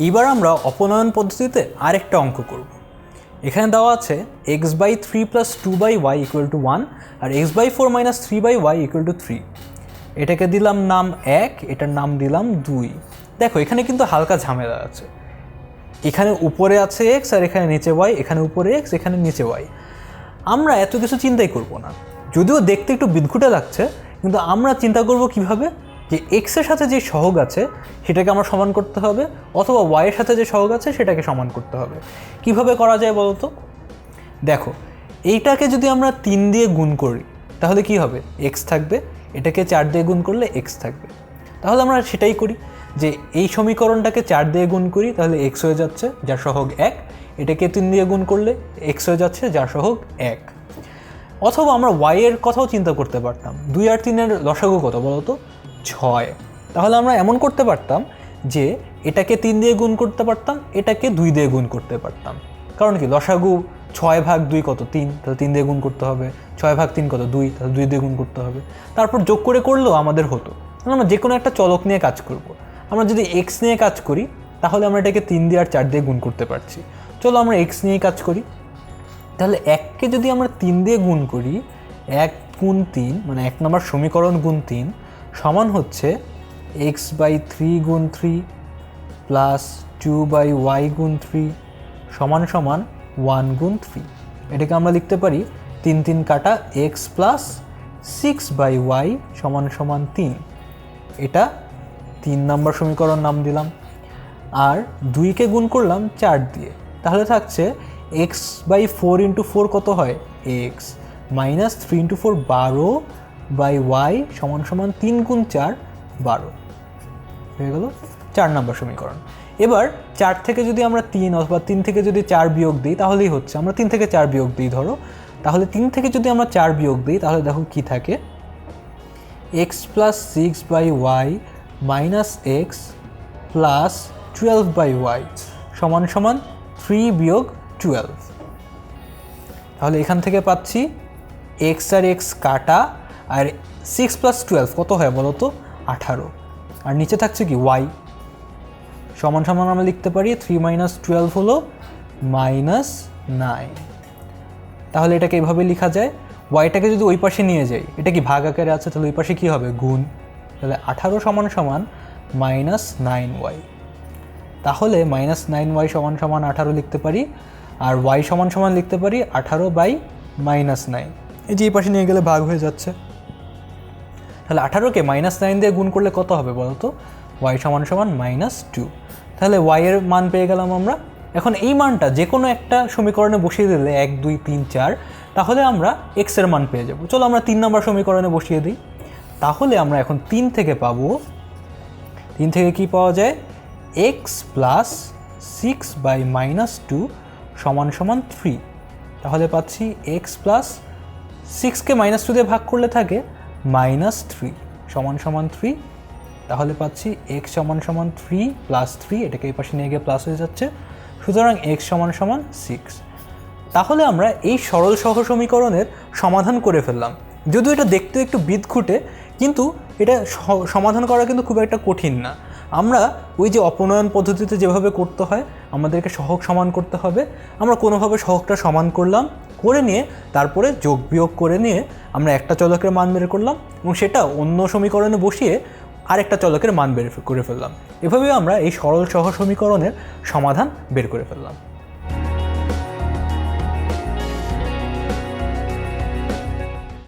এইবার আমরা অপনয়ন পদ্ধতিতে আরেকটা অঙ্ক করব। এখানে দেওয়া আছে x by three plus two by y equal to one R x by four minus three by y equal to three এটাকে দিলাম নাম এক, এটার নাম দিলাম দুই। দেখো, এখানে কিন্তু হালকা ঝামেলা আছে। এখানে উপরে আছে এক্স আর এখানে নিচে ওয়াই এখানে উপরে এক্স এখানে নিচে ওয়াই আমরা এত কিছু চিন্তাই করব না। যদিও দেখতে একটু বিদঘুটে লাগছে, কিন্তু আমরা চিন্তা করব কীভাবে? যে এক্সের সাথে যে সহগ আছে, সেটাকে আমার সমান করতে হবে, অথবা ওয়াইয়ের সাথে যে সহগ আছে, সেটাকে সমান করতে হবে। কীভাবে করা যায় বলতো দেখো, এইটাকে যদি আমরা তিন দিয়ে গুণ করি, তাহলে কি হবে? এক্স থাকবে, এটাকে চার দিয়ে গুণ করলে এক্স থাকবে। তাহলে আমরা সেটাই করি, যে এই সমীকরণটাকে চার দিয়ে গুণ করি, তাহলে এক্স হয়ে যাচ্ছে যার সহগ এক, এটাকে তিন দিয়ে গুণ করলে এক্স হয়ে যাচ্ছে যার সহগ এক। অথবা আমরা ওয়াইয়ের কথাও চিন্তা করতে পারতাম। দুই আর তিনের লসাগু কত বলতো ছয়। তাহলে আমরা এমন করতে পারতাম যে এটাকে তিন দিয়ে গুণ করতে পারতাম, এটাকে দুই দিয়ে গুণ করতে পারতাম। কারণ কি? লসাগু ছয় ভাগ দুই কত তিন? তাহলে তিন দিয়ে গুণ করতে হবে। ছয় ভাগ তিন কত দুই? তাহলে দুই দিয়ে গুণ করতে হবে। তারপর যোগ করে করলেও আমাদের হতো। আমরা যে কোনো একটা চলক নিয়ে কাজ করব। আমরা যদি এক্স নিয়ে কাজ করি, তাহলে আমরা এটাকে তিন দিয়ে আর চার দিয়ে গুণ করতে পারছি। চলো আমরা এক্স নিয়েই কাজ করি। তাহলে এককে যদি আমরা তিন দিয়ে গুণ করি, এক গুণ তিন মানে এক নম্বর সমীকরণ গুণ তিন সমান হচ্ছে এক্স বাই থ্রি গুণ three plus two by y গুণ থ্রি সমান সমান ওয়ান গুণ থ্রি এটাকে আমরা লিখতে পারি তিন তিন কাটা x plus six by y সমান সমান তিন। এটা তিন নম্বর সমীকরণ নাম দিলাম। আর দুইকে গুণ করলাম চার দিয়ে। তাহলে থাকছে x by four into four কত হয়? X minus three into four বারো বাই ওয়াই সমান সমান তিন গুণ চার বারো। হয়ে গেল চার নম্বর সমীকরণ। এবার চার থেকে যদি আমরা তিন অথবা তিন থেকে যদি চার বিয়োগ দিই, তাহলেই হচ্ছে আমরা তিন থেকে চার বিয়োগ দিই, ধরো। তাহলে তিন থেকে যদি আমরা চার বিয়োগ দিই, তাহলে দেখো কি থাকে? X plus six by y minus x plus twelve by y সমান সমান থ্রি বিয়োগ টুয়েলভ তাহলে এখান থেকে পাচ্ছি এক্স আর এক্স কাটা আর সিক্স প্লাস টুয়েলভ কত হয় বলো তো আঠারো। আর নিচে থাকছে কি? ওয়াই সমান সমান আমরা লিখতে পারি থ্রি মাইনাস টুয়েলভ হলো মাইনাস নাইন তাহলে এটাকে এভাবে লেখা যায়। ওয়াইটাকে যদি ওই পাশে নিয়ে যাই, এটা কি ভাগ আকারে আছে? তাহলে ওই পাশে কী হবে? গুণ। তাহলে আঠারো সমান সমান মাইনাস নাইন ওয়াই তাহলে মাইনাস নাইন ওয়াই সমান সমান আঠারো লিখতে পারি। আর ওয়াই সমান সমান লিখতে পারি আঠারো বাই মাইনাস নাইন এই যে এই পাশে নিয়ে গেলে ভাগ হয়ে যাচ্ছে। তাহলে আঠারোকে মাইনাস নাইন দিয়ে গুণ করলে কত হবে বলো তো ওয়াই সমান সমান মাইনাস টু তাহলে ওয়াইয়ের মান পেয়ে গেলাম আমরা। এখন এই মানটা যে কোনো একটা সমীকরণে বসিয়ে দিলে এক, দুই, তিন, চার, তাহলে আমরা এক্সের মান পেয়ে যাব। চলো আমরা তিন নম্বর সমীকরণে বসিয়ে দিই। তাহলে আমরা এখন তিন থেকে পাবো। তিন থেকে কি পাওয়া যায়? X plus six by minus two সমান সমান থ্রি তাহলে পাচ্ছি এক্স প্লাস সিক্সকে মাইনাস টু দিয়ে ভাগ করলে থাকে। মাইনাস থ্রি সমান সমান থ্রি তাহলে পাচ্ছি এক্স সমান সমান থ্রি প্লাস থ্রি এটাকে এই পাশে নিয়ে গিয়ে প্লাস হয়ে যাচ্ছে। সুতরাং এক্স সমান সমান সিক্স তাহলে আমরা এই সরল সহ সমীকরণের সমাধান করে ফেললাম। যদিও এটা দেখতে একটু বিদঘুটে, কিন্তু এটা সমাধান করা কিন্তু খুব একটা কঠিন না। আমরা ওই যে অপনয়ন পদ্ধতিতে যেভাবে করতে হয়, আমাদেরকে সহগ সমান করতে হবে। আমরা কোনোভাবে সহগটা সমান করলাম। করে নিয়ে তারপরে যোগ বিয়োগ করে নিয়ে আমরা একটা চলকের মান বের করলাম এবং সেটা অন্য সমীকরণে বসিয়ে আরেকটা চলকের মান বের করে ফেললাম। এভাবে আমরা এই সরল সহ সমীকরণের সমাধান বের করে ফেললাম।